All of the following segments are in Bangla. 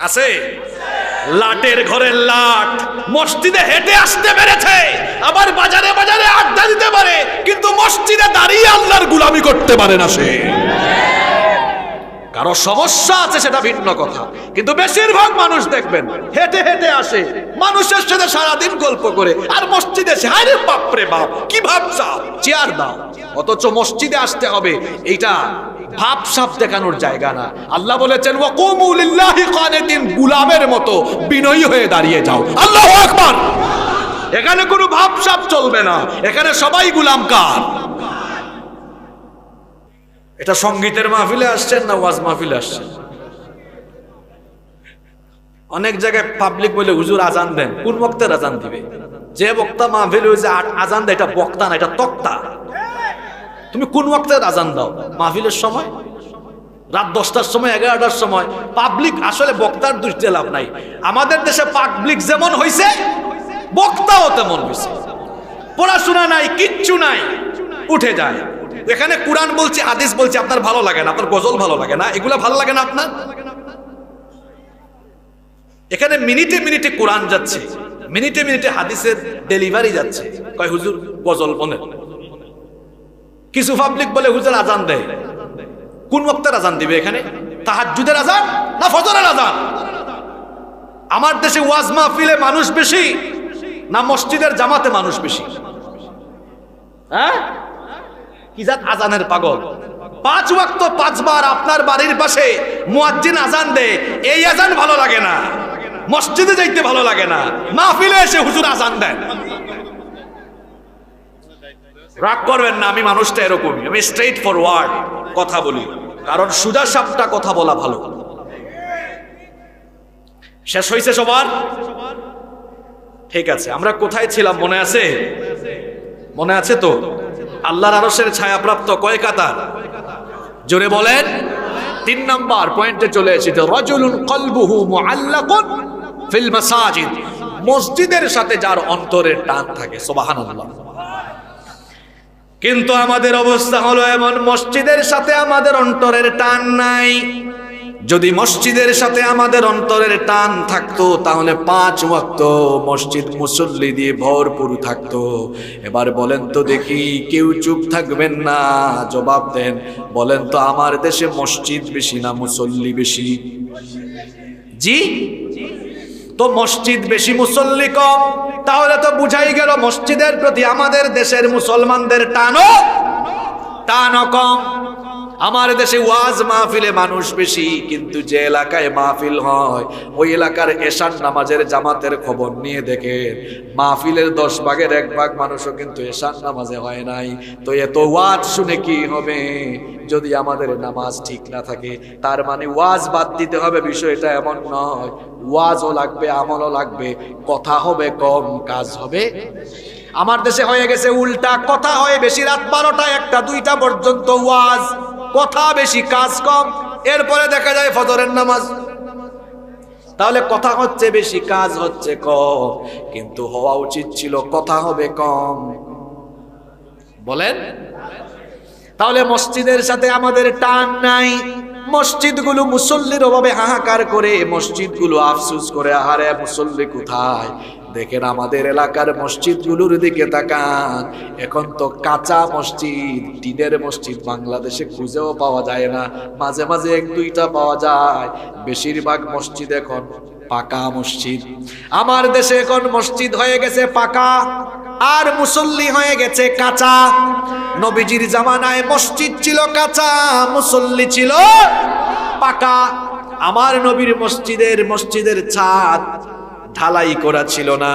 আছে? লাটের ঘরের লাট। মসজিদে হেঁটে আসতে পেরেছে। আবার বাজারে বাজারে আড্ডা দিতে পারে, কিন্তু মসজিদে দাঁড়িয়ে আল্লাহর গুলামি করতে পারে না সে। কারও সমস্যা আছে সেটা ভিন্ন কথা। কিন্তু বেশিরভাগ মানুষ দেখবেন, হেঁটে হেঁটে আসে, মানুষের সাথে সারাদিন গল্প করে, আর মসজিদে আরে বাপরে বাপ, কি ভাবছা? চেয়ার দাও। অথচ মসজিদে আসতে হবে, এইটা ভাব সাপ দেখানোর জায়গা না। আল্লাহ বলেছেন, ওয়াকুমু লিল্লাহি কানিতিন, গুলামের মতো বিনয়ী হয়ে দাঁড়িয়ে যাও। আল্লাহু আকবার! এখানে কোনো ভাব সাপ চলবে না। এখানে সবাই গুলাম কার? এটা সঙ্গীতের মাহফিলে আসছেন না ওয়াজ মাহফিলে আসছেন? অনেক জায়গায় পাবলিক বলে, হুজুর আজান দেন। কোন বক্তার আজান দিবে? যে বক্তা মাহফিল হয়েছে আজান দেয়, এটা বক্তা না, এটা তক্তা। তুমি কোন বক্তার আজান দাও? মাহফিলের সময়? রাত দশটার সময়, এগারোটার সময়? পাবলিক আসলে বক্তার দৃষ্টি লাভ নাই। আমাদের দেশে পাবলিক যেমন হয়েছে বক্তাও তেমন হয়েছে পড়াশোনা নাই, কিচ্ছু নাই। উঠে যায়। এখানে কোরআন বলছে, হাদিস বলছে, আপনার ভালো লাগে না, আপনার গজল ভালো লাগে না, এগুলো ভালো লাগে না আপনার? এখানে মিনিটে মিনিটে কোরআন যাচ্ছে, মিনিটে মিনিটে হাদিসের ডেলিভারি যাচ্ছে। কয়, হুজুর, গজল বনে কিছু পাবলিক বলে, হুজুর, আজান দেয়। কোন বক্তার আজান দিবে এখানে? তাহাজ্জুদের আজান না ফজরের আজান? আমার দেশে ওয়াজ মাহফিলে মানুষ বেশি না মসজিদের জামাতে মানুষ বেশি? হ্যাঁ? কি জাত আজানের পাগল? পাঁচ ওয়াক্ত পাঁচবার আপনার বাড়ির পাশে মুয়াজ্জিন আজান দে এই আজান ভালো লাগে না। মসজিদে যাইতে ভালো লাগে না। মাহফিলে এসে হুজুর আজান দেন। রাগ করবেন না, আমি মানুষটা এরকমই। আমি স্ট্রেট ফরওয়ার্ড কথা বলি। কারণ সুজা সাপটা কথা বলা ভালো। শেষ হয়েছে সবার? ঠিক আছে, আমরা কোথায় ছিলাম মনে আছে? মনে আছে তো? আল্লাহর আরসের ছায়াপ্রাপ্ত কয় কাতার? জোরে বলেন। তিন নম্বর পয়েন্টে চলে এসেছে, রজুলুন কলবুহু মুআল্লাকুন ফিল মাসাজিদ। মসজিদের সাথে যার অন্তরের টান থাকে, সুবহানাল্লাহ। কিন্তু আমাদের অবস্থা হলো এমন, মসজিদের সাথে আমাদের অন্তরের টান নাই। যদি মসজিদের সাথে আমাদের অন্তরের টান থাকতো, তাহলে পাঁচ ওয়াক্ত মসজিদ মুসল্লি দিয়ে ভরপুর থাকতো। এবার বলেন তো দেখি কেউ চুপ থাকবেন না, জবাব দেন, বলেন তো আমার দেশে মসজিদ বেশি না মুসল্লি বেশি? জি? তো মসজিদ বেশি মুসল্লি কম, তাহলে তো বুঝাই গেল মসজিদের প্রতি আমাদের দেশের মুসলমানদের টানও টানও কম। আমার দেশে ওয়াজ মাহফিলে মানুষ বেশি, কিন্তু যে এলাকায় মাহফিল হয়, ওই এলাকার এশান নামাজের জামাতের খবর নিয়ে দেখে মাহফিলের দশ ভাগের এক ভাগ মানুষও কিন্তু এশান নামাজে হয় নাই। তো এত ওয়াজ শুনে কি হবে? যদি আমাদের নামাজ ঠিক না থাকে, তার মানে ওয়াজ বাদ দিতে হবে, বিষয়টা এমন নয়। ওয়াজও লাগবে, আমলও লাগবে, কথা হবে, কম কাজ হবে। আমার দেশে হয়ে গেছে উল্টা, কথা হয় বেশি। রাত বারোটা একটা, দুইটা পর্যন্ত ওয়াজ কথা বেশি, কাজ কম। এরপরে দেখা যায় ফজরের নামাজ। তাহলে কথা হচ্ছে বেশি, কাজ হচ্ছে কম। কিন্তু হওয়া উচিত ছিল, কথা হবে কম। বলেন? তাহলে মসজিদের সাথে আমাদের টান নাই। মসজিদগুলো মুসল্লির অভাবে হাহাকার করে, মসজিদগুলো আফসুস করে, আহারে মুসল্লি কোথায়? দেখেন আমাদের এলাকার মসজিদগুলোর দিকে তাকান। এখন তো কাঁচা মসজিদ, টিনের মসজিদ বাংলাদেশে খুঁজেও পাওয়া যায় না। মাঝে মাঝে এক দুইটা পাওয়া যায়। বেশিরভাগ মসজিদ এখন পাকা মসজিদ। আমার দেশে এখন মসজিদ হয়ে গেছে পাকা আর মুসল্লি হয়ে গেছে কাঁচা। নবীজির জামানায় মসজিদ ছিল কাঁচা, মুসল্লি ছিল পাকা। আমার নবীর মসজিদের মসজিদের ছাদ ঢালাই করা ছিল না।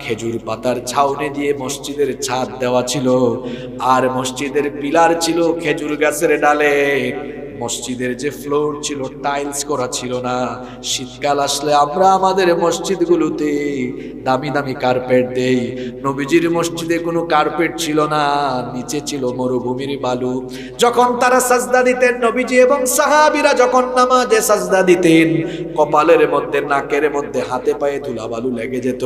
খেজুর পাতার ছাউনি দিয়ে মসজিদের ছাদ দেওয়া ছিল। আর মসজিদের পিলার ছিল খেজুর গাছের ডালে। মসজিদের যে ফ্লোর ছিল টাইলস করা ছিল না। শীতকাল আসলে আমরা আমাদের মসজিদগুলোতে দামি দামি কার্পেট দেই। নবীজির মসজিদে কোনো কার্পেট ছিল না, নিচে ছিল মরুভূমির বালু। যখন তারা সাজদা দিতেন নবীজি এবং সাহাবিরা যখন নামাজে সাজদা দিতেন, কপালের মধ্যে, নাকের মধ্যে, হাতে পায়ে ধুলাবালু লেগে যেত।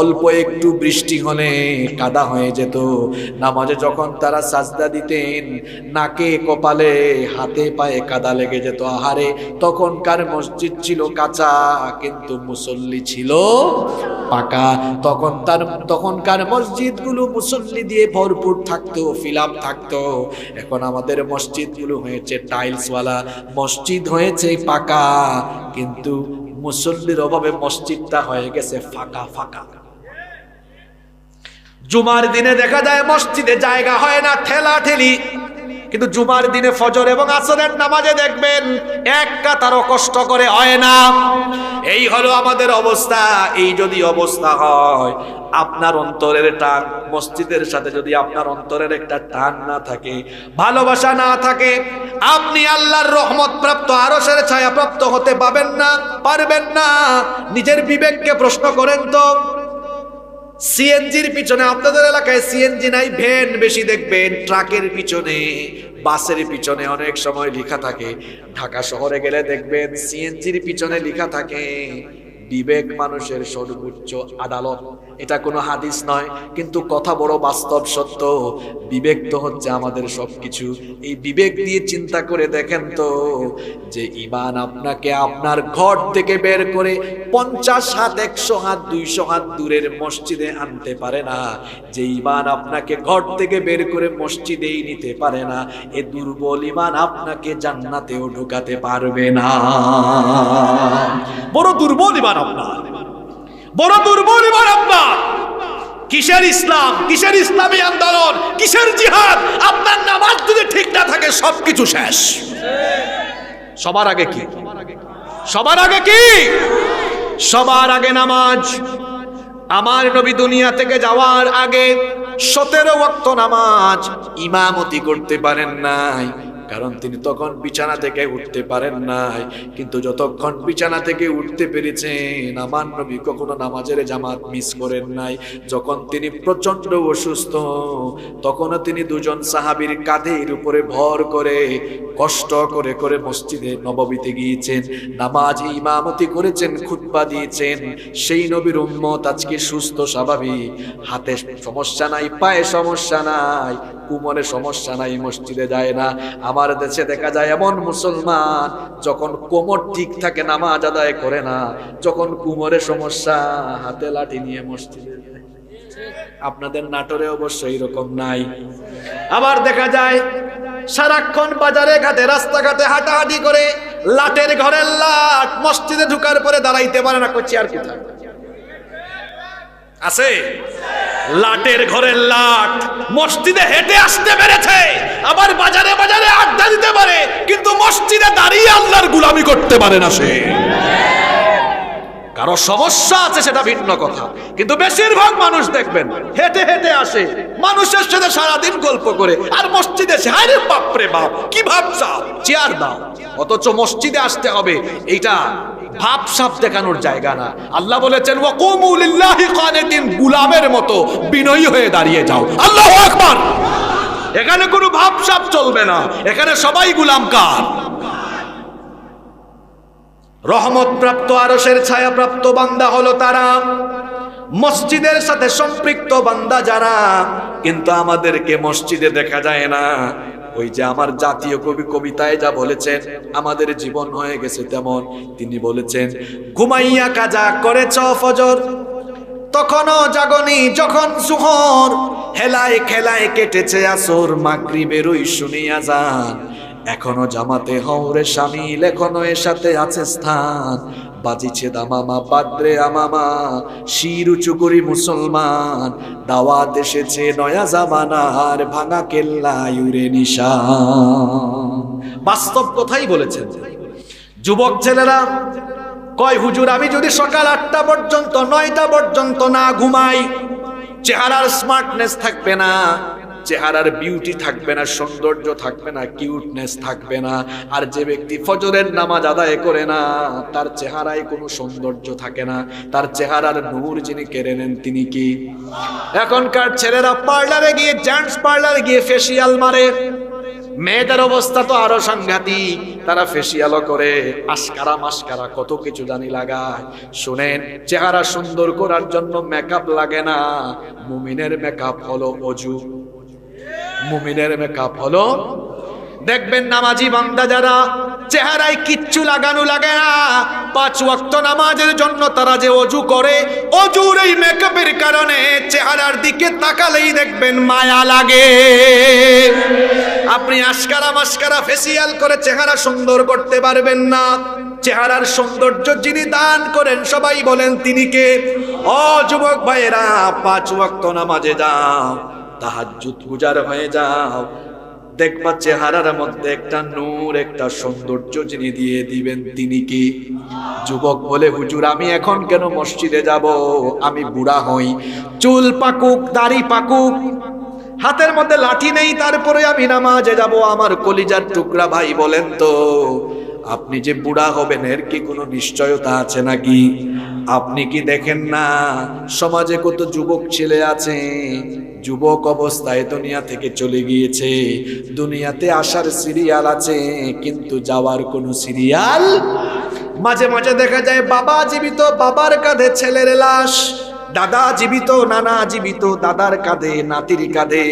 অল্প একটু বৃষ্টি হলে কাদা হয়ে যেত। নামাজে যখন তারা সাজদা দিতেন, নাকে, কপালে, হাতে, পায়ে পায়ে কাদা লেগে যেত আহারে। তখনকার মসজিদ ছিল কাঁচা, কিন্তু মুসল্লি ছিল পাকা। তখন তার, তখনকার মসজিদগুলো মুসল্লি দিয়ে ভরপুর থাকতো, ফিলাপ থাকতো। এখন আমাদের মসজিদগুলো হয়েছে টাইলসওয়ালা। মসজিদ হয়েছে পাকা, কিন্তু মুসল্লির অভাবে মসজিদটা হয়ে গেছে ফাঁকা ফাঁকা। জুমার দিনে দেখা যায় মসজিদে জায়গা হয় না ঠেলা ঠেলি কিন্তু জুমার দিনে ফজর এবং আসরের নামাজে দেখবেন এক কাতারও কষ্ট করে হয় না। এই হলো আমাদের অবস্থা, এই যদি অবস্থা হয়, আপনার অন্তরের টান, মসজিদের সাথে যদি আপনার অন্তরের একটা টান না থাকে, ভালোবাসা না থাকে, আপনি আল্লাহর রহমত প্রাপ্ত আরসের ছায়া প্রাপ্ত হতে পাবেন না, পারবেন না। নিজের বিবেককে প্রশ্ন করেন তো সিএনজির পিছনে, আপনাদের এলাকায় সিএনজি নাই, ভ্যান বেশি দেখবেন, ট্রাকের পিছনে, বাসের পিছনে অনেক সময় লেখা থাকে। ঢাকা শহরে গেলে দেখবেন সিএনজির পিছনে লেখা থাকে। বিবেক মানুষের সর্বোচ্চ আদালত। এটা কোনো হাদিস নয়, কিন্তু কথা বড় বাস্তব সত্য। বিবেক তো হচ্ছে আমাদের সবকিছু। এই বিবেক দিয়ে চিন্তা করে দেখেন তো, যে ইমান আপনাকে আপনার ঘর থেকে বের করে পঞ্চাশ হাত, একশো হাত, দুইশো হাত দূরের মসজিদে আনতে পারে না। যে ইমান আপনাকে ঘর থেকে বের করে মসজিদেই নিতে পারে না। এ দুর্বল ইমান আপনাকে জান্নাতেও ঢুকাতে পারবে না। বড় দুর্বল ইমান আপনার বড় দুর্বল ইমান আপনার কিসের ইসলাম? কিসের ইসলামী আন্দোলন? কিসের জিহাদ? আপনার নামাজ যদি ঠিক না থাকে, সবকিছু শেষ। সবার আগে কি? সবার আগে কি? সবার আগে নামাজ। আমার নবী দুনিয়া থেকে যাওয়ার আগে সতেরো ওয়াক্ত নামাজ ইমামতি করতে পারেন নাই। কারণ তিনি তখন বিছানা থেকে উঠতে পারেন নাই। কিন্তু যতক্ষণ বিছানা থেকে উঠতে পেরেছেন, আমার নবী কখনো নামাজের জামাত মিস করেন নাই। যখন তিনি প্রচণ্ড অসুস্থ, তখনও তিনি দুজন সাহাবীর কাঁধের উপরে ভর করে কষ্ট করে করে মসজিদে নববীতে গিয়েছেন। নামাজ ইমামতি করেছেন, খুতবা দিয়েছেন। সেই নবীর উম্মত আজকে সুস্থ, স্বাভাবিক। হাতে সমস্যা নাই, পায়ে সমস্যা নাই। কুমরে সমস্যা নাই, মসজিদে যায় না। আমার দেশে দেখা যায় এমন মুসলমান, যখন কোমর ঠিক থাকে, নামাজ আদায় করে না, যখন কুমরে সমস্যা, হাতে লাঠি নিয়ে মসজিদে। আপনাদের নাটোরে অবশ্য এরকম নাই। আবার দেখা যায়, সারাক্ষণ বাজারে ঘাটে, রাস্তাঘাটে হাঁটাহাঁটি করে, লাটের ঘরের লাট মসজিদে ঢুকার পরে দাঁড়াইতে পারে না করছি আর কোথায়? আছে? লাটের ঘরের লাট। মসজিদে হেঁটে আসতে পেরেছে। আবার বাজারে বাজারে আড্ডা দিতে পারে। কিন্তু মসজিদে দাঁড়িয়ে আল্লাহর গুলামি করতে পারে না সে। কারও সমস্যা আছে সেটা ভিন্ন কথা। কিন্তু বেশিরভাগ মানুষ দেখবেন, হেঁটে হেঁটে আসে। মানুষের সাথে সারাদিন গল্প করে। আর মসজিদে এসে আরে বাপরে বাপ, কি ভাবছা? চেয়ার দাও। অথচ মসজিদে আসতে হবে। এইটা ভাব সাপ দেখানোর জায়গা না। আল্লাহ বলেছেন গুলামের মতো বিনয়ী হয়ে দাঁড়িয়ে যাও। আল্লাহু এখানে কোনো ভাব সাপ চলবে না। এখানে সবাই গুলাম কার রহমত প্রাপ্ত আরসের ছায়া প্রাপ্ত বান্দা হলো তারা। মসজিদের সাথে সম্পৃক্ত বান্দা যারা, কিন্তু আমাদেরকে মসজিদে দেখা যায় না। ওই যে আমার জাতীয় কবি কবিতায় যা বলেছেন, আমাদের জীবন হয়ে গেছে তেমন। তিনি বলেছেন, ঘুমাইয়া কাজা করেছ ফজর, তখনও জাগনি যখন সুহর। হেলায় খেলায় কেটেছে আসর মাকরি বেরোই শুনিয়া যান এখনও জামাতে হওরে সামিল এখনও এর সাথে আছে স্থান। বাজিছে দামামা বাদ্রে আমামা শির উঁচু করি মুসলমান। দাওয়াত এসেছে নয়া জামানার ভাঙা কেল্লা, ইউরে নিশান। বাস্তব কথাই বলেছেন। যুবক ছেলেরা, কয় হুজুর, আমি যদি সকাল আটটা পর্যন্ত, নয়টা পর্যন্ত না ঘুমাই, চেহারার স্মার্টনেস থাকবে না। চেহারার বিউটি থাকবে না, সৌন্দর্য থাকবে না কিউটনেস থাকবে না। আর যে ব্যক্তি ফজরের নামাজ আদায় করে না, তার চেহারায় কোনো সৌন্দর্য থাকে না। তার চেহারার নূর যিনি কেড়ে নেন, তিনি কি? এখনকার ছেলেরা পার্লারে গিয়ে জেন্টস পার্লারে গিয়ে ফেসিয়াল মারে। মেয়েদের অবস্থা তো আরও সাংঘাতিক। তারা ফেসিয়ালও করে আস্কারা মাস্কারা কত কিছু জানি লাগায়। শুনেন, চেহারা সুন্দর করার জন্য মেকআপ লাগে না। মুমিনের মেকআপ হলো অজু। মুমিনের মেকআপ হলো। দেখবেন নামাজি বান্দা যারা, চেহারায় কিচ্ছু লাগানো লাগে না। পাঁচ ওয়াক্ত নামাজের জন্য তারা যে অজু করে, অজুর এই মেকআপের কারণে চেহারার দিকে তাকালেই দেখবেন মায়া লাগে। আপনি আশকারা মাস্কারা ফেসিয়াল করে চেহারা সুন্দর করতে পারবেন না। চেহারার সৌন্দর্য যিনি দান করেন, সবাই বলেন তিনি কে? ও যুবক ভাইয়েরা, পাঁচ ওয়াক্ত নামাজে যাও তাহাজ্জুদ গুজার হয়ে যাও। দেখবা চেহারার মধ্যে একটা নূর, একটা সৌন্দর্য যিনি দিয়ে দিবেন তিনি কি? যুবক বলে, হুজুর, আমি এখন কেন মসজিদে যাব? আমি বুড়া হই। চুল পাকুক, দাড়ি পাকুক, হাতের মধ্যে লাঠি নেই, তারপরে আমি নামাজে যাব। আমার কলিজার টুকরা ভাই বলেন তো আপনি যে বুড়া হবেন, এর কি কোনো নিশ্চয়তা আছে নাকি? আপনি কি দেখেন না, সমাজে কত যুবক ছেলে আছে, যুবক অবস্থায় দুনিয়া থেকে চলে গিয়েছে, দুনিয়াতে আসার সিরিয়াল আছে, কিন্তু যাওয়ার কোনো সিরিয়াল? মাঝে মাঝে দেখা যায়, বাবা জীবিত, বাবার কাঁধে ছেলের লাশ। দাদা জীবিত, নানা জীবিত, দাদার কাঁধে নাতির কাঁধে,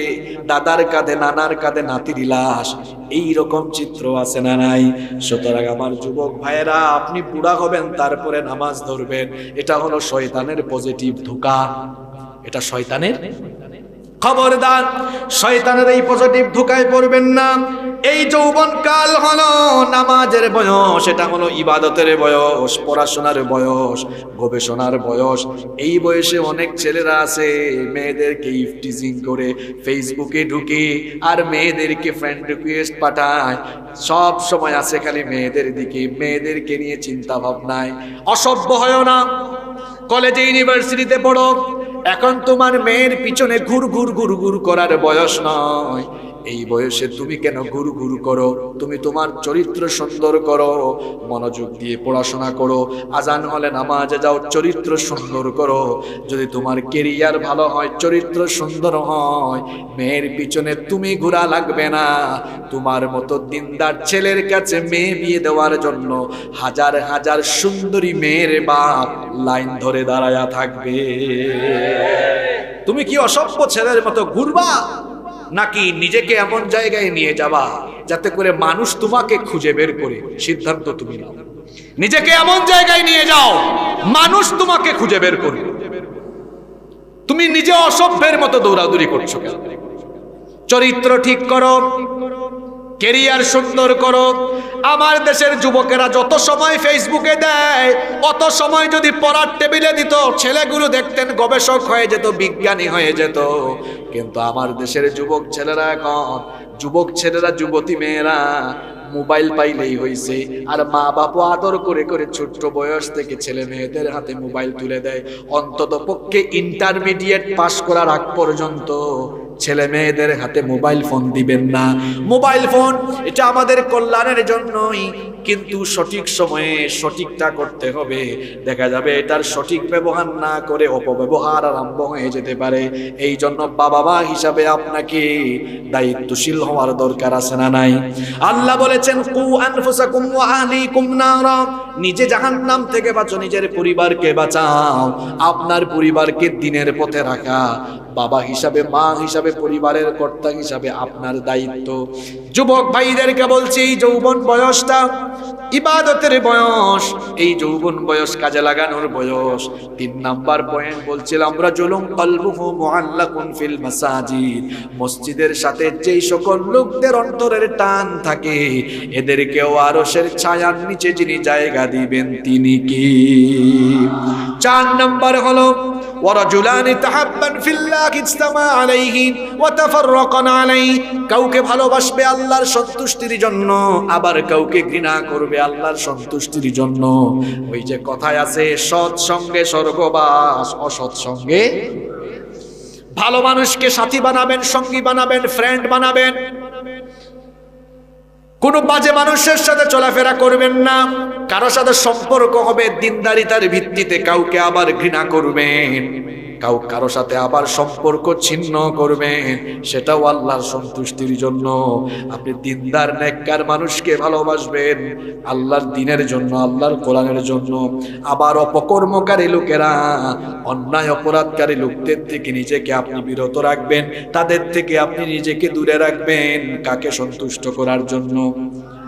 দাদার কাঁধে, নানার কাঁধে নাতির লাশ। এই রকম চিত্র আছে না নাই? সুতরাং আমার যুবক ভাইয়েরা, আপনি বুড়া হবেন, তারপরে নামাজ ধরবেন। এটা হলো শয়তানের পজিটিভ ধোকা। এটা শয়তানের? খবরদার, শয়তানের এই পজিটিভ ধোকায় পড়বেন না। এই যৌবন কাল হলো নামাজের বয়স, এটা হলো ইবাদতের বয়স, পড়াশোনার বয়স, গবেষণার বয়স। এই বয়সে অনেক ছেলেরা আছে, মেয়েদেরকে ইফটিজিং করে ফেসবুকে ঢুকে আর মেয়েদেরকে ফ্রেন্ড রিকোয়েস্ট পাঠায়। সব সময় আছে খালি মেয়েদের দিকে, মেয়েদেরকে নিয়ে চিন্তা ভাবনায়। অসভ্য হয় না, কলেজে ইউনিভার্সিটিতে পড়ো। এখন তোমার মেয়ের পিছনে ঘুর ঘুর ঘুর ঘুর করার বয়স নয়। এই বয়সে তুমি কেন গুরু গুরু করো? তুমি তোমার চরিত্র সুন্দর করো, মনোযোগ দিয়ে পড়াশোনা করো, আজান হলে নামাজে যাও, চরিত্র সুন্দর করো। যদি তোমার কেরিয়ার ভালো হয়, চরিত্র সুন্দর হয়, মেয়ের পিছনে তুমি ঘোরা লাগবে না। তোমার মতো দিনদার ছেলের কাছে মেয়ে বিয়ে দেওয়ার জন্য হাজার হাজার সুন্দরী মেয়ের বাপ লাইন ধরে দাঁড়ায়া থাকবে। তুমি কি অসভ্য ছেলের মতো ঘুরবা? নাকি নিজেকে এমন জায়গায় নিয়ে যাবা যাতে করে মানুষ তোমাকে খুঁজে বের করে? সিদ্ধান্ত তুমি নাও। নিজেকে এমন জায়গায় নিয়ে যাও, মানুষ তোমাকে খুঁজে বের করবে। তুমি নিজে অসভ্যের মতো দৌড়াদৌড়ি করছ চরিত্র ঠিক করো কেরিয়ার সুন্দর করো আমার দেশের যুবকেরা যত সময় ফেসবুকে দেয়, অত সময় যদি পড়ার টেবিলে দিত, ছেলেগুলো দেখতেন গবেষক হয়ে যেত, বিজ্ঞানী হয়ে যেত। কিন্তু আমার দেশের যুবক ছেলেরা এখন, যুবক ছেলেরা, যুবতী মেয়েরা মোবাইল পাইলেই হইছে। আর মা বাবা আদর করে করে ছোট্ট বয়স থেকে ছেলে মেয়েদের হাতে মোবাইল তুলে দেয়। অন্তত পক্ষে ইন্টারমিডিয়েট পাশ করার আগ পর্যন্ত ছেলে মেয়েদের হাতে মোবাইল ফোন দিবেন না। মোবাইল ফোন এটা আমাদের কল্যাণের জন্যই। কিন্তু সঠিক সময়ে সঠিকটা করতে হবে। দেখা যাবে এটার সঠিক ব্যবহার না করে অপব্যবহার আরম্ভ হয়ে যেতে পারে। এই জন্য বাবা মা হিসাবে আপনাকে দায়িত্বশীল হওয়ার দরকার আছে না নাই? আল্লাহ বলেছেন কু আনফুসাকুম ওয়া আহলিকুম নিজে জাহান্নাম থেকে বাঁচো, নিজের পরিবারকে বাঁচাও। আপনার পরিবারকে দিনের পথে রাখা। বাবা হিসাবে, মা হিসাবে, পরিবারের কর্তা হিসাবে আপনার দায়িত্ব। যুবক ভাইদেরকে বলছি যৌবন বয়সটা ইবাদতের বয়স, এই যৌবন বয়স কাজে লাগানোর বয়স। তিন নাম্বার পয়েন্ট বলছিলাম আমরা জুলুম কলবুহু মুআল্লাকুন ফিল মাসাজিদ। মসজিদের সাথে যেই সকল লোকদের অন্তরের টান থাকে, এদেরকেও আরশের ছায়ার নিচে যিনি জায়গা দিবেন, তিনি কি? চার নাম্বার হলো ورجلان تحبا في الله اجتمع عليه وتفرقا عليه কাউকে ভালোবাসবে আল্লাহর সন্তুষ্টির জন্য আবার কাউকে ঘৃণা করবে আল্লাহর সন্তুষ্টির জন্য ওই যে কথায় আছে সৎ সঙ্গে স্বর্গবাস অসৎ সঙ্গে ভালো মানুষকে সাথী বানাবেন সঙ্গী বানাবেন ফ্রেন্ড বানাবেন কোনো বাজে মানুষের সাথে চলাফেরা করবেন না। কারও সাথে সম্পর্ক হবে দিনদারিতার ভিত্তিতে কাউকে আবার ঘৃণা করবেন। কাউ কারও সাথে আবার সম্পর্ক ছিন্ন করবেন সেটাও আল্লাহর সন্তুষ্টির জন্য। আপনি দিনদার, নেককার মানুষকে ভালোবাসবেন, আল্লাহর দিনের জন্য, আল্লাহর কোরআনের জন্য। আবার অপকর্মকারী লোকেরা, অন্যায়, অপরাধকারী লোকদের থেকে নিজেকে আপনি বিরত রাখবেন, তাদের থেকে আপনি নিজেকে দূরে রাখবেন, কাকে সন্তুষ্ট করার জন্য?